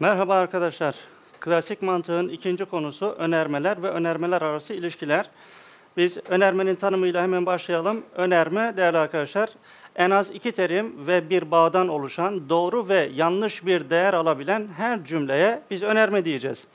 Merhaba arkadaşlar. Klasik mantığın ikinci konusu önermeler ve önermeler arası ilişkiler. Biz önermenin tanımıyla hemen başlayalım. Önerme değerli arkadaşlar en az iki terim ve bir bağdan oluşan doğru ve yanlış bir değer alabilen her cümleye biz önerme diyeceğiz.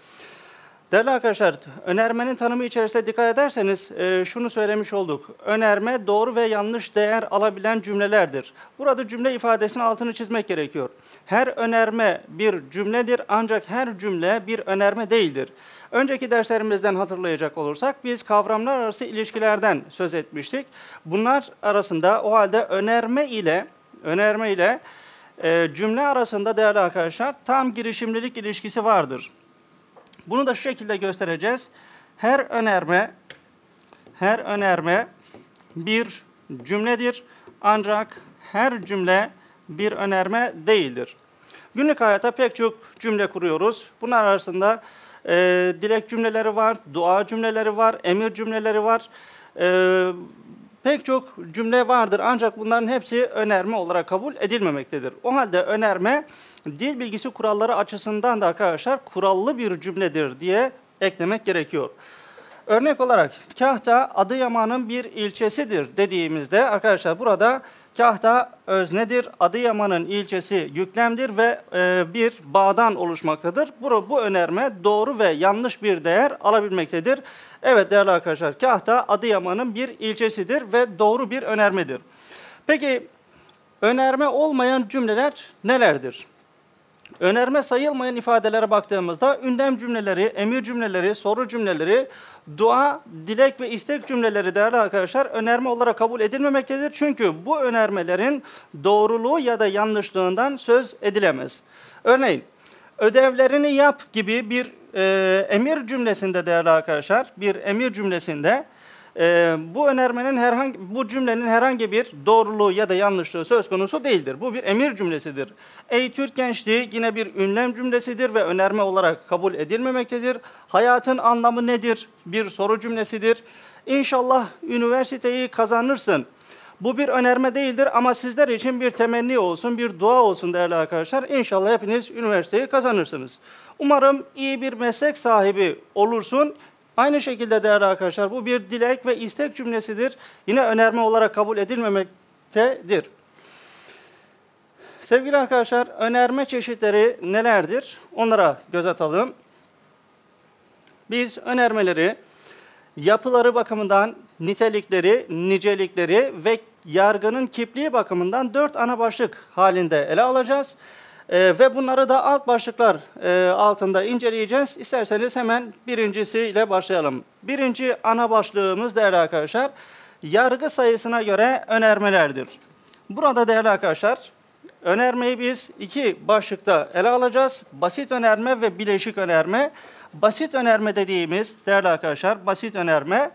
Değerli arkadaşlar, önermenin tanımı içerisinde dikkat ederseniz e, şunu söylemiş olduk. Önerme doğru ve yanlış değer alabilen cümlelerdir. Burada cümle ifadesinin altını çizmek gerekiyor. Her önerme bir cümledir ancak her cümle bir önerme değildir. Önceki derslerimizden hatırlayacak olursak biz kavramlar arası ilişkilerden söz etmiştik. Bunlar arasında o halde önerme ile önerme ile e, cümle arasında değerli arkadaşlar tam girişimlilik ilişkisi vardır. Bunu da şu şekilde göstereceğiz. Her önerme her önerme bir cümledir ancak her cümle bir önerme değildir. Günlük hayatta pek çok cümle kuruyoruz. Bunlar arasında e, dilek cümleleri var, dua cümleleri var, emir cümleleri var. E, pek çok cümle vardır ancak bunların hepsi önerme olarak kabul edilmemektedir. O halde önerme dil bilgisi kuralları açısından da arkadaşlar kurallı bir cümledir diye eklemek gerekiyor. Örnek olarak Kahta Adıyaman'ın bir ilçesidir dediğimizde arkadaşlar burada Kahta öznedir, Adıyaman'ın ilçesi yüklemdir ve e, bir bağdan oluşmaktadır. Bu, bu önerme doğru ve yanlış bir değer alabilmektedir. Evet değerli arkadaşlar Kahta Adıyaman'ın bir ilçesidir ve doğru bir önermedir. Peki önerme olmayan cümleler nelerdir? Önerme sayılmayan ifadelere baktığımızda ünlem cümleleri, emir cümleleri, soru cümleleri, dua, dilek ve istek cümleleri değerli arkadaşlar önerme olarak kabul edilmemektedir. Çünkü bu önermelerin doğruluğu ya da yanlışlığından söz edilemez. Örneğin ödevlerini yap gibi bir e, emir cümlesinde değerli arkadaşlar, bir emir cümlesinde e, bu önermenin herhangi bu cümlenin herhangi bir doğruluğu ya da yanlışlığı söz konusu değildir. Bu bir emir cümlesidir. Ey Türk gençliği yine bir ünlem cümlesidir ve önerme olarak kabul edilmemektedir. Hayatın anlamı nedir? Bir soru cümlesidir. İnşallah üniversiteyi kazanırsın. Bu bir önerme değildir ama sizler için bir temenni olsun, bir dua olsun değerli arkadaşlar. İnşallah hepiniz üniversiteyi kazanırsınız. Umarım iyi bir meslek sahibi olursun. Aynı şekilde değerli arkadaşlar bu bir dilek ve istek cümlesidir. Yine önerme olarak kabul edilmemektedir. Sevgili arkadaşlar önerme çeşitleri nelerdir? Onlara göz atalım. Biz önermeleri yapıları bakımından nitelikleri, nicelikleri ve yargının kipliği bakımından dört ana başlık halinde ele alacağız. E, ve bunları da alt başlıklar e, altında inceleyeceğiz. İsterseniz hemen birincisiyle başlayalım. Birinci ana başlığımız değerli arkadaşlar, yargı sayısına göre önermelerdir. Burada değerli arkadaşlar, önermeyi biz iki başlıkta ele alacağız. Basit önerme ve bileşik önerme. Basit önerme dediğimiz değerli arkadaşlar, basit önerme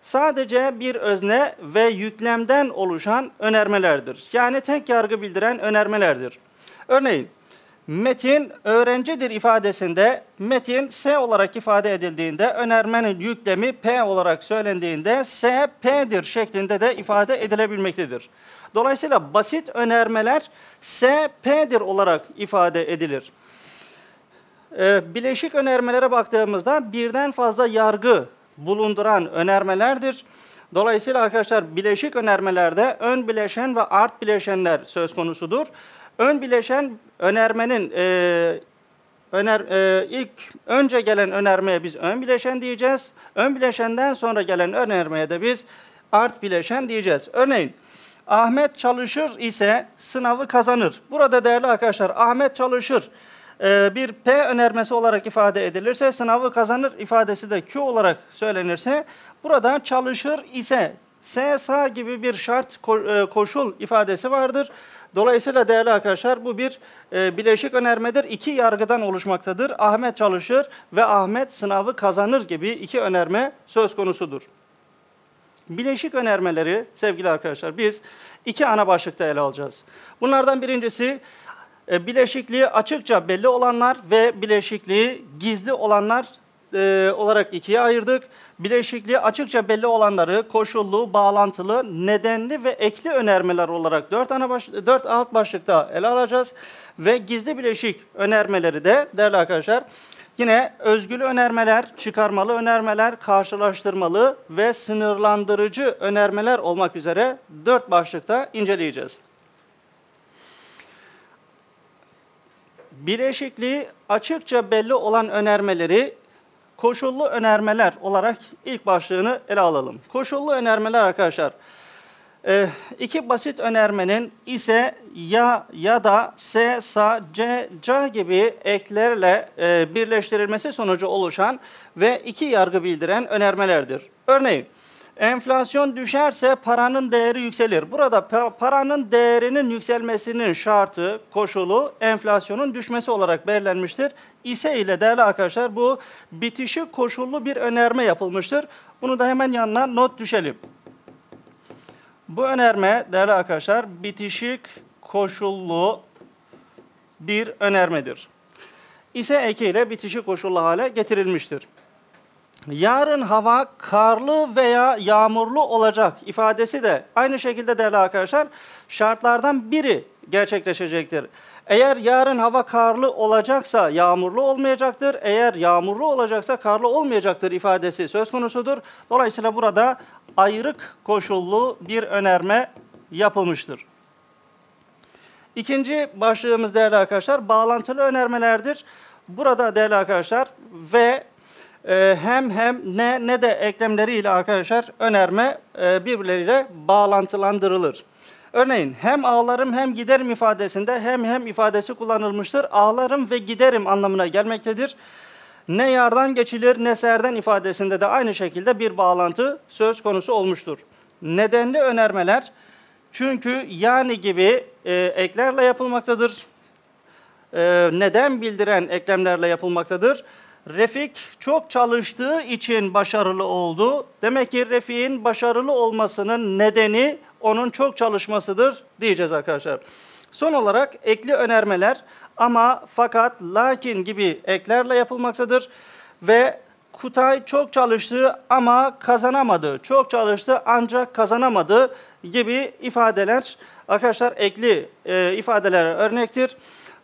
sadece bir özne ve yüklemden oluşan önermelerdir. Yani tek yargı bildiren önermelerdir. Örneğin metin öğrencidir ifadesinde metin S olarak ifade edildiğinde önermenin yüklemi P olarak söylendiğinde S P'dir şeklinde de ifade edilebilmektedir. Dolayısıyla basit önermeler S P'dir olarak ifade edilir. Ee, bileşik önermelere baktığımızda birden fazla yargı bulunduran önermelerdir. Dolayısıyla arkadaşlar bileşik önermelerde ön bileşen ve art bileşenler söz konusudur. Ön bileşen önermenin e, öner e, ilk önce gelen önermeye biz ön bileşen diyeceğiz. Ön bileşenden sonra gelen önermeye de biz art bileşen diyeceğiz. Örneğin Ahmet çalışır ise sınavı kazanır. Burada değerli arkadaşlar Ahmet çalışır e, bir P önermesi olarak ifade edilirse sınavı kazanır ifadesi de Q olarak söylenirse burada çalışır ise S sağ gibi bir şart e, koşul ifadesi vardır. Dolayısıyla değerli arkadaşlar bu bir e, bileşik önermedir. İki yargıdan oluşmaktadır. Ahmet çalışır ve Ahmet sınavı kazanır gibi iki önerme söz konusudur. Bileşik önermeleri sevgili arkadaşlar biz iki ana başlıkta ele alacağız. Bunlardan birincisi e, bileşikliği açıkça belli olanlar ve bileşikliği gizli olanlar e, olarak ikiye ayırdık. Bileşikliği açıkça belli olanları koşullu, bağlantılı, nedenli ve ekli önermeler olarak dört, ana baş, dört alt başlıkta ele alacağız. Ve gizli bileşik önermeleri de değerli arkadaşlar yine özgülü önermeler, çıkarmalı önermeler, karşılaştırmalı ve sınırlandırıcı önermeler olmak üzere dört başlıkta inceleyeceğiz. Bileşikliği açıkça belli olan önermeleri koşullu önermeler olarak ilk başlığını ele alalım. Koşullu önermeler arkadaşlar, e, iki basit önermenin ise ya ya da s, sa, c, c gibi eklerle e, birleştirilmesi sonucu oluşan ve iki yargı bildiren önermelerdir. Örneğin, Enflasyon düşerse paranın değeri yükselir. Burada paranın değerinin yükselmesinin şartı, koşulu enflasyonun düşmesi olarak belirlenmiştir. İse ile değerli arkadaşlar bu bitişik koşullu bir önerme yapılmıştır. Bunu da hemen yanına not düşelim. Bu önerme değerli arkadaşlar bitişik koşullu bir önermedir. İse eki ile bitişik koşullu hale getirilmiştir yarın hava karlı veya yağmurlu olacak ifadesi de aynı şekilde değerli arkadaşlar şartlardan biri gerçekleşecektir. Eğer yarın hava karlı olacaksa yağmurlu olmayacaktır. Eğer yağmurlu olacaksa karlı olmayacaktır ifadesi söz konusudur. Dolayısıyla burada ayrık koşullu bir önerme yapılmıştır. İkinci başlığımız değerli arkadaşlar bağlantılı önermelerdir. Burada değerli arkadaşlar ve ee, hem hem ne ne de eklemleriyle arkadaşlar önerme e, birbirleriyle bağlantılandırılır. Örneğin hem ağlarım hem giderim ifadesinde hem hem ifadesi kullanılmıştır. Ağlarım ve giderim anlamına gelmektedir. Ne yardan geçilir ne serden ifadesinde de aynı şekilde bir bağlantı söz konusu olmuştur. Nedenli önermeler çünkü yani gibi e, eklerle yapılmaktadır. E, neden bildiren eklemlerle yapılmaktadır. Refik çok çalıştığı için başarılı oldu. Demek ki Refik'in başarılı olmasının nedeni onun çok çalışmasıdır diyeceğiz arkadaşlar. Son olarak ekli önermeler ama fakat lakin gibi eklerle yapılmaktadır ve Kutay çok çalıştı ama kazanamadı. Çok çalıştı ancak kazanamadı gibi ifadeler arkadaşlar ekli e, ifadelere örnektir.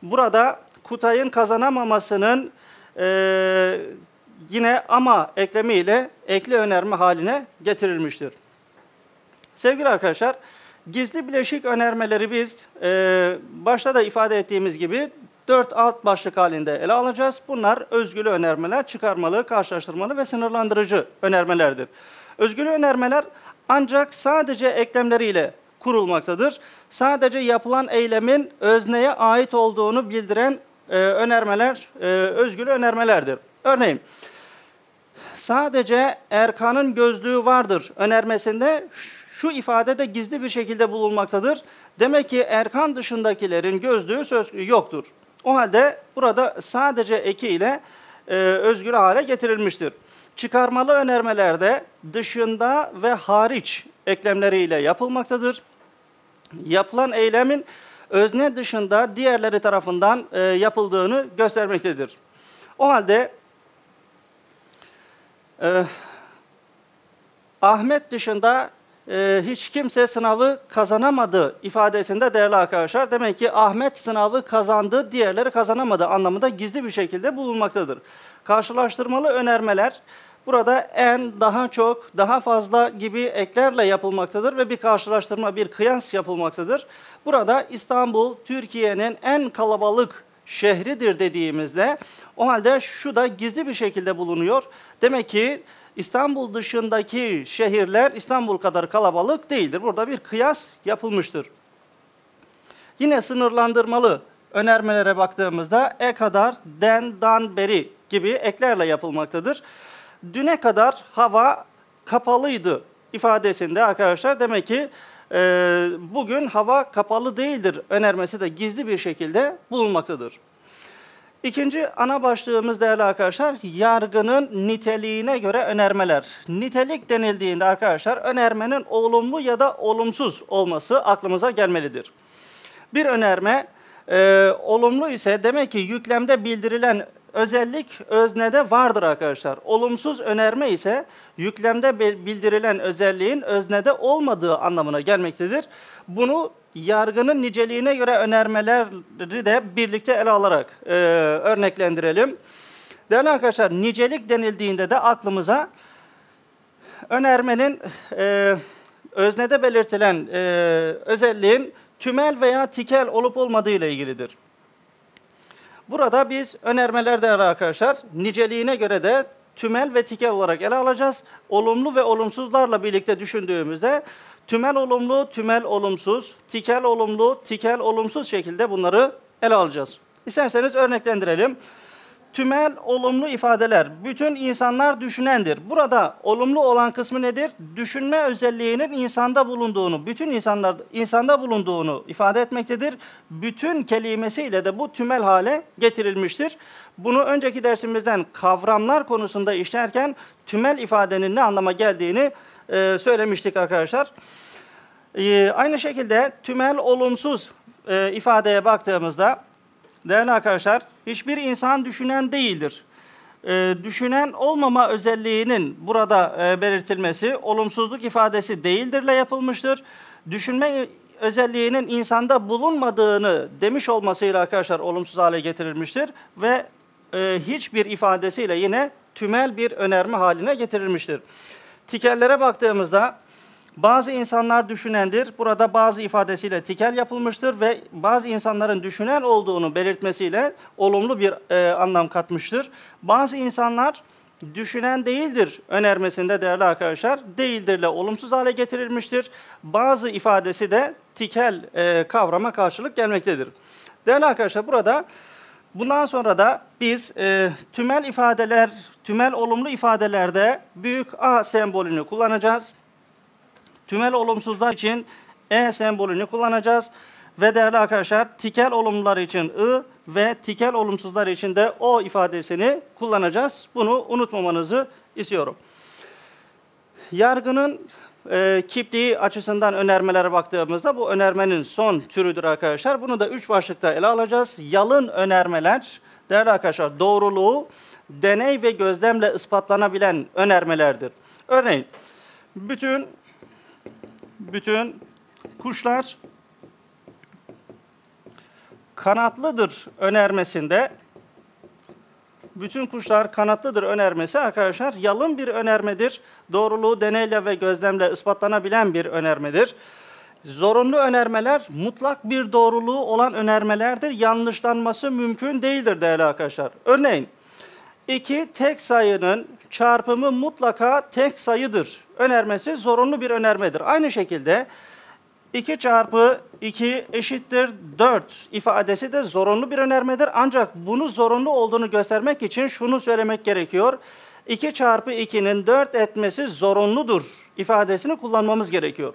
Burada Kutay'ın kazanamamasının e, yine ama eklemiyle ekli önerme haline getirilmiştir. Sevgili arkadaşlar, gizli bileşik önermeleri biz e, başta da ifade ettiğimiz gibi dört alt başlık halinde ele alacağız. Bunlar özgülü önermeler, çıkarmalı, karşılaştırmalı ve sınırlandırıcı önermelerdir. Özgülü önermeler ancak sadece eklemleriyle kurulmaktadır. Sadece yapılan eylemin özneye ait olduğunu bildiren e, önermeler, e, özgür önermelerdir. Örneğin, sadece Erkan'ın gözlüğü vardır önermesinde şu ifade de gizli bir şekilde bulunmaktadır. Demek ki Erkan dışındakilerin gözlüğü söz yoktur. O halde burada sadece eki ile e, özgür hale getirilmiştir. Çıkarmalı önermelerde dışında ve hariç eklemleriyle yapılmaktadır. Yapılan eylemin özne dışında diğerleri tarafından e, yapıldığını göstermektedir. O halde e, Ahmet dışında e, hiç kimse sınavı kazanamadı ifadesinde değerli arkadaşlar. Demek ki Ahmet sınavı kazandı, diğerleri kazanamadı anlamında gizli bir şekilde bulunmaktadır. Karşılaştırmalı önermeler Burada en, daha çok, daha fazla gibi eklerle yapılmaktadır ve bir karşılaştırma, bir kıyas yapılmaktadır. Burada İstanbul, Türkiye'nin en kalabalık şehridir dediğimizde o halde şu da gizli bir şekilde bulunuyor. Demek ki İstanbul dışındaki şehirler İstanbul kadar kalabalık değildir. Burada bir kıyas yapılmıştır. Yine sınırlandırmalı önermelere baktığımızda e kadar, den, dan, beri gibi eklerle yapılmaktadır düne kadar hava kapalıydı ifadesinde arkadaşlar demek ki e, bugün hava kapalı değildir önermesi de gizli bir şekilde bulunmaktadır. İkinci ana başlığımız değerli arkadaşlar yargının niteliğine göre önermeler. Nitelik denildiğinde arkadaşlar önermenin olumlu ya da olumsuz olması aklımıza gelmelidir. Bir önerme e, olumlu ise demek ki yüklemde bildirilen özellik öznede vardır arkadaşlar. Olumsuz önerme ise yüklemde bildirilen özelliğin öznede olmadığı anlamına gelmektedir. Bunu yargının niceliğine göre önermeleri de birlikte ele alarak e, örneklendirelim. Değerli arkadaşlar nicelik denildiğinde de aklımıza önermenin e, öznede belirtilen e, özelliğin tümel veya tikel olup olmadığı ile ilgilidir. Burada biz önermeler değerli arkadaşlar niceliğine göre de tümel ve tikel olarak ele alacağız. Olumlu ve olumsuzlarla birlikte düşündüğümüzde tümel olumlu, tümel olumsuz, tikel olumlu, tikel olumsuz şekilde bunları ele alacağız. İsterseniz örneklendirelim. Tümel olumlu ifadeler. Bütün insanlar düşünendir. Burada olumlu olan kısmı nedir? Düşünme özelliğinin insanda bulunduğunu, bütün insanlar insanda bulunduğunu ifade etmektedir. Bütün kelimesiyle de bu tümel hale getirilmiştir. Bunu önceki dersimizden kavramlar konusunda işlerken tümel ifadenin ne anlama geldiğini e, söylemiştik arkadaşlar. Ee, aynı şekilde tümel olumsuz e, ifadeye baktığımızda değerli arkadaşlar hiçbir insan düşünen değildir. Ee, düşünen olmama özelliğinin burada e, belirtilmesi olumsuzluk ifadesi değildirle yapılmıştır. Düşünme özelliğinin insanda bulunmadığını demiş olmasıyla arkadaşlar olumsuz hale getirilmiştir ve e, hiçbir ifadesiyle yine tümel bir önerme haline getirilmiştir. Tikellere baktığımızda bazı insanlar düşünendir. Burada bazı ifadesiyle tikel yapılmıştır ve bazı insanların düşünen olduğunu belirtmesiyle olumlu bir e, anlam katmıştır. Bazı insanlar düşünen değildir önermesinde değerli arkadaşlar değildirle olumsuz hale getirilmiştir. Bazı ifadesi de tikel e, kavrama karşılık gelmektedir. Değerli arkadaşlar burada Bundan sonra da biz e, tümel ifadeler, tümel olumlu ifadelerde büyük A sembolünü kullanacağız. Tümel olumsuzlar için E sembolünü kullanacağız. Ve değerli arkadaşlar tikel olumlular için I ve tikel olumsuzlar için de O ifadesini kullanacağız. Bunu unutmamanızı istiyorum. Yargının e, kipliği açısından önermelere baktığımızda bu önermenin son türüdür arkadaşlar. Bunu da üç başlıkta ele alacağız. Yalın önermeler, değerli arkadaşlar doğruluğu deney ve gözlemle ispatlanabilen önermelerdir. Örneğin bütün bütün kuşlar kanatlıdır önermesinde bütün kuşlar kanatlıdır önermesi arkadaşlar yalın bir önermedir. Doğruluğu deneyle ve gözlemle ispatlanabilen bir önermedir. Zorunlu önermeler mutlak bir doğruluğu olan önermelerdir. Yanlışlanması mümkün değildir değerli arkadaşlar. Örneğin iki tek sayının çarpımı mutlaka tek sayıdır önermesi zorunlu bir önermedir. Aynı şekilde 2 çarpı 2 eşittir 4 ifadesi de zorunlu bir önermedir. Ancak bunu zorunlu olduğunu göstermek için şunu söylemek gerekiyor. 2 çarpı 2'nin 4 etmesi zorunludur ifadesini kullanmamız gerekiyor.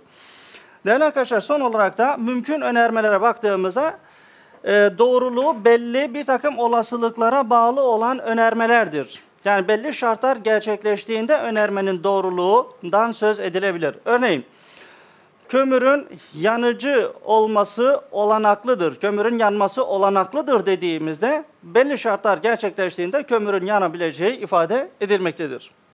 Değerli arkadaşlar son olarak da mümkün önermelere baktığımızda e, doğruluğu belli bir takım olasılıklara bağlı olan önermelerdir. Yani belli şartlar gerçekleştiğinde önermenin doğruluğundan söz edilebilir. Örneğin kömürün yanıcı olması olanaklıdır. Kömürün yanması olanaklıdır dediğimizde belli şartlar gerçekleştiğinde kömürün yanabileceği ifade edilmektedir.